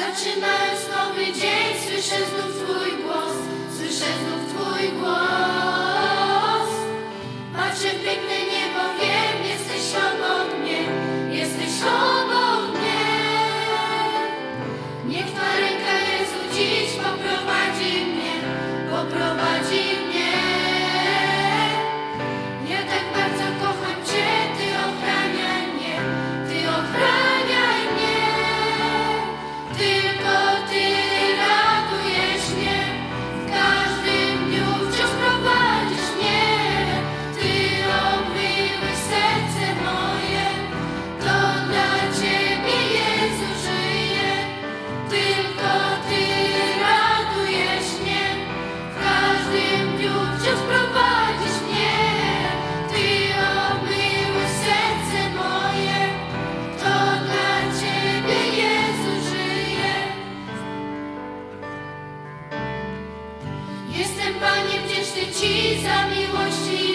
Zaczynając nowy dzień, słyszę znów Twój głos, Jestem Panie wdzięczny Ci za miłości.